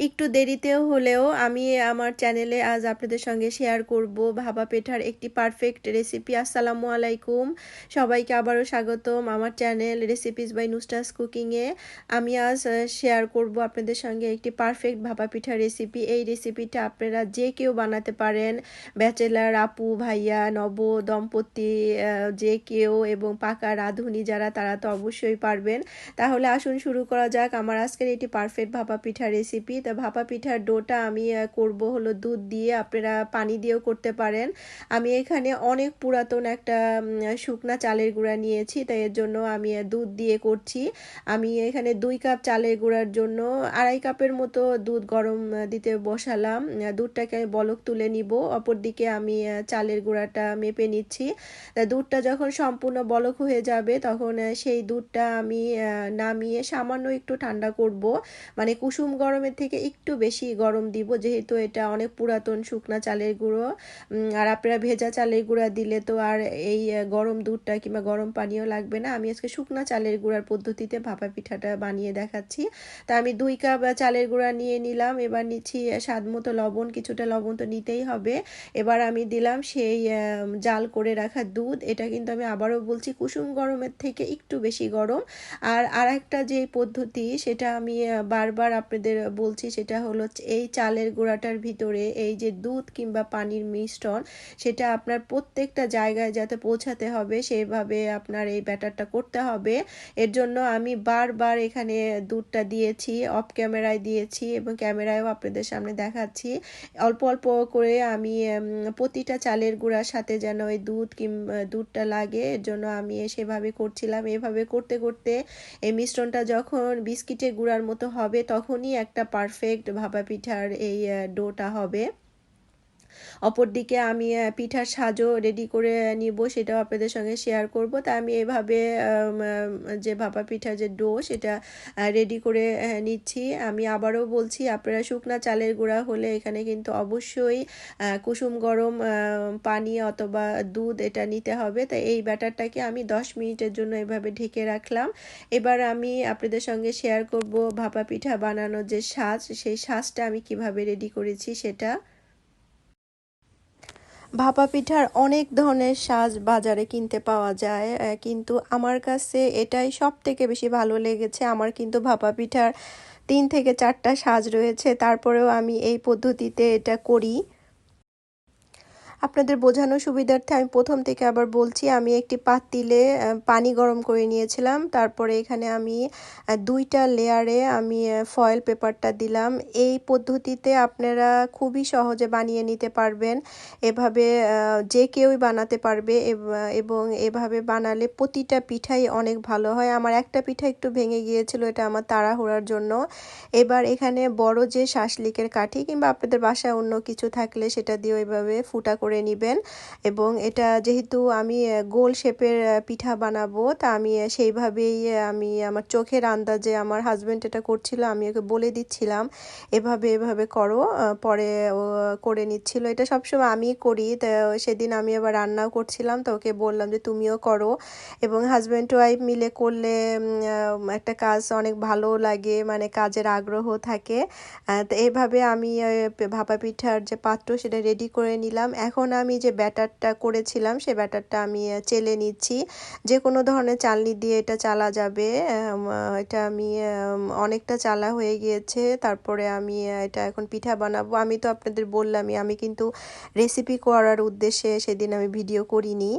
একটু দেরিতেও হলেও আমি আমার চ্যানেলে আজ আপনাদের সঙ্গে শেয়ার করব ভাপা পেঠার একটি পারফেক্ট রেসিপি আসসালামু আলাইকুম। সবাইকে আবারও স্বাগতম আমার চ্যানেল রেসিপিস বাই নুস্টাস কুকিংয়ে আমি আজ শেয়ার করব আপনাদের সঙ্গে একটি পারফেক্ট ভাপা পিঠার রেসিপি এই রেসিপিটা আপনারা যে কেউ বানাতে পারেন ব্যাচেলার আপু, ভাইয়া, নব, দম্পতি যে কেউ এবং পাকা রাঁধুনি যারা, তারা তো অবশ্যই পারবেন। তাহলে আসুন শুরু করা যাক। আমার আজকের এটি পারফেক্ট ভাপা পিঠা রেসিপি তা ভাপা পিঠার ডোটা আমি করব হলো দুধ দিয়ে, আপনারা পানি দিয়েও করতে পারেন। আমি এখানে অনেক পুরাতন একটা শুকনা চালের গুঁড়া নিয়েছি, তাই এর জন্য আমি দুধ দিয়ে করছি। আমি এখানে দুই কাপ চালের গুঁড়ার জন্য আড়াই কাপের মতো দুধ গরম দিতে বসালাম। দুধটাকে বলক তুলে নিব। অপরদিকে আমি চালের গুঁড়াটা মেপে নিচ্ছি। দুধটা যখন সম্পূর্ণ বলক হয়ে যাবে, তখন সেই দুধটা আমি নামিয়ে সামান্য একটু ঠান্ডা করব। মানে কুসুম গরমের থেকে একটু বেশি গরম দিব, যেহেতু এটা অনেক পুরাতন শুকনা চালের গুঁড়ো। আর আপনারা ভেজা চালের গুঁড়া দিলে তো আর এই গরম দুধটা কিংবা গরম পানিও লাগবে না। আমি আজকে শুকনা চালের গুঁড়ার পদ্ধতিতে ভাপা পিঠাটা বানিয়ে দেখাচ্ছি। তা আমি দুই কাপ চালের গুঁড়া নিয়ে নিলাম। এবার নিচ্ছি স্বাদ মতো লবণ, কিছুটা লবণ তো নিতেই হবে। এবার আমি দিলাম সেই জাল করে রাখা দুধ। এটা কিন্তু আমি আবারও বলছি, কুসুম গরমের থেকে একটু বেশি গরম। আর আর একটা যে পদ্ধতি, সেটা আমি বারবার আপনাদের বলছি সেটা হলো এই চালের গোড়াটার ভিতরে এই যে দুধ কিংবা পানির মিশ্রণ, সেটা আপনার প্রত্যেকটা জায়গায় যাতে পৌঁছাতে হবে সেভাবে আপনার এই ব্যাটারটা করতে হবে। এর জন্য আমি বারবার এখানে দুধটা দিয়েছি, অফ ক্যামেরায় দিয়েছি এবং ক্যামেরায়ও আপনাদের সামনে দেখাচ্ছি। অল্প অল্প করে আমি প্রতিটা চালের গুঁড়ার সাথে যেন ওই দুধ কিংবা দুধটা লাগে, এর জন্য আমি সেভাবে করছিলাম। এভাবে করতে করতে এই মিশ্রণটা যখন বিস্কিটের গুঁড়ার মতো হবে তখনই একটা পারফেক্ট ভাপা পিঠার এই ডোটা হবে। অপরদিকে আমি পিঠার সাজও রেডি করে নিব, সেটাও আপনাদের সঙ্গে শেয়ার করব। তা আমি এভাবে যে ভাপা পিঠার যে ডো সেটা রেডি করে নিচ্ছি। আমি আবারও বলছি, আপনারা শুকনা চালের গুঁড়া হলে এখানে কিন্তু অবশ্যই কুসুম গরম পানি অথবা দুধ এটা নিতে হবে। তাই এই ব্যাটারটাকে আমি 10 মিনিটের জন্য এভাবে ঢেকে রাখলাম। এবার আমি আপনাদের সঙ্গে শেয়ার করব ভাপা পিঠা বানানোর যে সাজ সেই সাজটা আমি কীভাবে রেডি করেছি সেটা। ভাপা পিঠার অনেক ধরনের সাজ বাজারে কিনতে পাওয়া যায় কিন্তু আমার কাছে এটাই সব থেকে বেশি ভালো লেগেছে। আমার কিন্তু ভাপা পিঠার তিন থেকে চারটা সাজ রয়েছে, তারপরেও আমি এই পদ্ধতিতে এটা করি। আপনাদের বোঝানোর সুবিধার্থে আমি প্রথম থেকে আবার বলছি, আমি একটি পাতিলে পানি গরম করে নিয়েছিলাম। তারপরে এখানে আমি দুইটা লেয়ারে আমি ফয়েল পেপারটা দিলাম। এই পদ্ধতিতে আপনারা খুবই সহজে বানিয়ে নিতে পারবেন। এভাবে যে কেউই বানাতে পারবে এবং এভাবে বানালে প্রতিটা পিঠাই অনেক ভালো হয়। আমার একটা পিঠা একটু ভেঙে গিয়েছিল, এটা আমার তাড়াহুড়ার জন্য। এবার এখানে বড় যে শাসলিকের কাঠি, কিংবা আপনাদের বাসায় অন্য কিছু থাকলে সেটা দিয়ে ওইভাবে ফুটা করে করে নেবেন। এবং এটা যেহেতু আমি গোল শেপের পিঠা বানাবো, তা আমি সেইভাবেই আমি আমার চোখের আন্দাজে আমার হাজব্যান্ড এটা করছিল, আমি ওকে বলে দিচ্ছিলাম, এভাবে এভাবে করো। পরে করে নিচ্ছিল। এটা সবসময় আমি করি সেদিন আমি আবার রান্নাও করছিলাম, তো ওকে বললাম যে, তুমিও করো। এবং হাজব্যান্ড ওয়াইফ মিলে করলে একটা কাজ অনেক ভালো লাগে মানে কাজের আগ্রহ থাকে। তো এইভাবে আমি ভাপা পিঠার যে পাত্র সেটা রেডি করে নিলাম। এখন আমি যে ব্যাটারটা করেছিলাম, সে ব্যাটারটা আমি চেলে নিচ্ছি। যে কোনো ধরনের চালনি দিয়ে এটা চালা যাবে। এটা আমি অনেকটা চালা হয়ে গিয়েছে। তারপরে আমি এটা এখন পিঠা বানাবো। আমি তো আপনাদের বললামই, আমি কিন্তু রেসিপি করার উদ্দেশ্যে সেদিন আমি ভিডিও করিনি।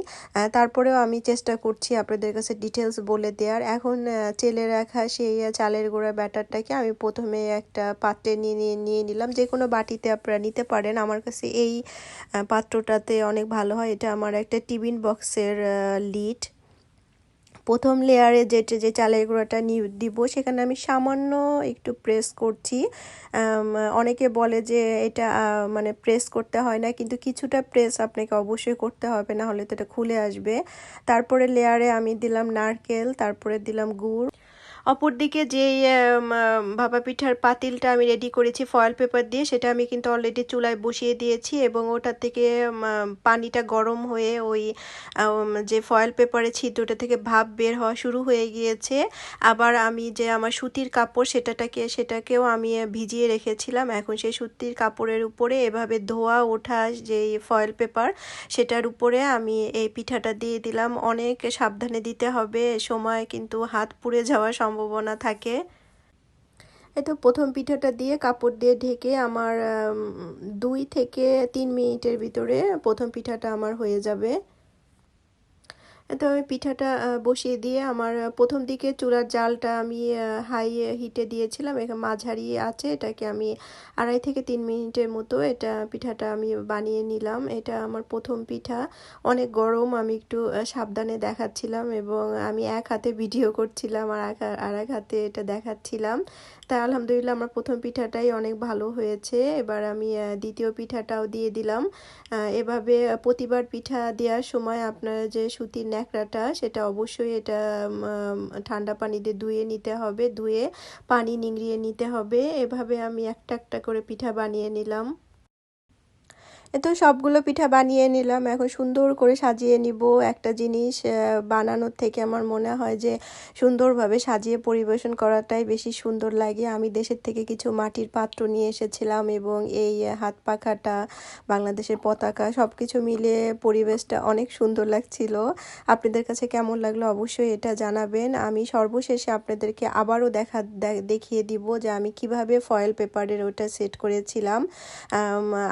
তারপরেও আমি চেষ্টা করছি আপনাদের কাছে ডিটেলস বলে দেওয়ার এখন চেলে রাখা সেই চালের গুঁড়া ব্যাটারটাকে আমি প্রথমে একটা পাত্রে নিয়ে নিয়ে নিলাম। যে কোনো বাটিতে আপনারা নিতে পারেন। আমার কাছে এই পাত্র পাত্রটাতে অনেক ভালো হয়। এটা আমার একটা টিফিন বক্সের লিড। প্রথম লেয়ারে যেটা, যে চালের গুঁড়াটা দিব, সেখানে আমি সামান্য একটু প্রেস করছি। অনেকে বলে যে এটা মানে প্রেস করতে হয় না, কিন্তু কিছুটা প্রেস আপনাকে অবশ্যই করতে হবে না হলে তো এটা খুলে আসবে। তারপরে লেয়ারে আমি দিলাম নারকেল, তারপরে দিলাম গুড়। অপরদিকে আম, ভাপা পিঠার পাতিলটা আমি রেডি করেছি ফয়েল পেপার দিয়ে সেটা আমি কিন্তু অলরেডি চুলায় বসিয়ে দিয়েছি এবং ওটার থেকে পানিটা গরম হয়ে ওই যে ফয়েল পেপারের ছিদ্রটা থেকে ভাপ বের হওয়া শুরু হয়ে গিয়েছে। আবার আমি যে আমার সুতির কাপড় সেটাটাকে সেটাকেও আমি ভিজিয়ে রেখেছিলাম। এখন সেই সুতির কাপড়ের উপরে এভাবে ধোয়া ওঠা যেই ফয়েল পেপার সেটার উপরে আমি এই পিঠাটা দিয়ে দিলাম। অনেক সাবধানে দিতে হবে সময় কিন্তু হাত পুড়ে যাওয়ার সম্ভাবনা থাকে। এই তো প্রথম পিঠাটা দিয়ে কাপড় দিয়ে ঢেকে আমার দুই থেকে তিন মিনিটের ভিতরে প্রথম পিঠাটা আমার হয়ে যাবে। তো আমি পিঠাটা বসিয়ে দিয়ে আমার প্রথম দিকে চুলার জালটা আমি হাই হিটে দিয়েছিলাম। এখানে মাঝারি আছে, এটাকে আমি আড়াই থেকে তিন মিনিটের মতো এটা পিঠাটা আমি বানিয়ে নিলাম। এটা আমার প্রথম পিঠা। অনেক গরম, আমি একটু সাবধানে দেখাচ্ছিলাম এবং আমি এক হাতে ভিডিও করছিলাম আর আর এক হাতে এটা দেখাচ্ছিলাম। তা আলহামদুলিল্লাহ আমার প্রথম পিঠাটাই অনেক ভালো হয়েছে। এবার আমি দ্বিতীয় পিঠাটাও দিয়ে দিলাম। এভাবে প্রতিবার পিঠা দেওয়ার সময় আপনার যে সুতির ন্যাকড়াটা, সেটা অবশ্যই এটা ঠান্ডা পানিতে ধুয়ে নিতে হবে। ধুয়ে পানি নিংড়িয়ে নিতে হবে। এভাবে আমি একটা একটা করে পিঠা বানিয়ে নিলাম। তো সবগুলো পিঠা বানিয়ে নিলাম। এখন সুন্দর করে সাজিয়ে নিব একটা জিনিস বানানোর থেকে আমার মনে হয় যে সুন্দরভাবে সাজিয়ে পরিবেশন করাটাই বেশি সুন্দর লাগে। আমি দেশের থেকে কিছু মাটির পাত্র নিয়ে এসেছিলাম এবং এই হাত পাখাটা, বাংলাদেশের পতাকা সব কিছু মিলে পরিবেশটা অনেক সুন্দর লাগছিল। আপনাদের কাছে কেমন লাগল অবশ্যই এটা জানাবেন। আমি সর্বশেষে আপনাদেরকে আবারও দেখা দেখিয়ে দিব যে আমি কীভাবে ফয়েল পেপারের ওটা সেট করেছিলাম।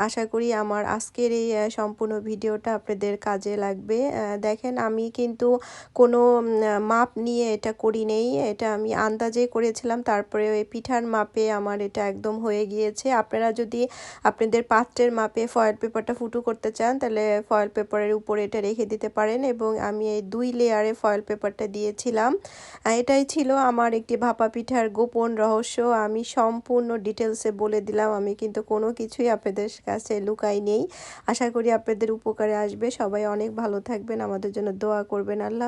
আশা করি আমার আজকের এই সম্পূর্ণ ভিডিওটা আপনাদের কাজে লাগবে। দেখেন আমি কিন্তু কোনো মাপ নিয়ে এটা করি নেই। এটা আমি আন্দাজে করেছিলাম, তারপরে ওই পিঠার মাপে আমার এটা একদম হয়ে গিয়েছে। আপনারা যদি আপনাদের পাত্রের মাপে ফয়েল পেপারটা ফুটো করতে চান, তাহলে ফয়েল পেপারের উপরে এটা রেখে দিতে পারেন এবং আমি এই দুই লেয়ারে ফয়েল পেপারটা দিয়েছিলাম। এটাই ছিল আমার একটি ভাপা পিঠার গোপন রহস্য। আমি সম্পূর্ণ ডিটেলসে বলে দিলাম, আমি কিন্তু কোনো কিছুই আপনাদের কাছে লুকাই নেই আশা করি আপনাদের উপকারে আসবে। সবাই অনেক ভালো থাকবেন। আমাদের জন্য দোয়া করবেন। আল্লাহ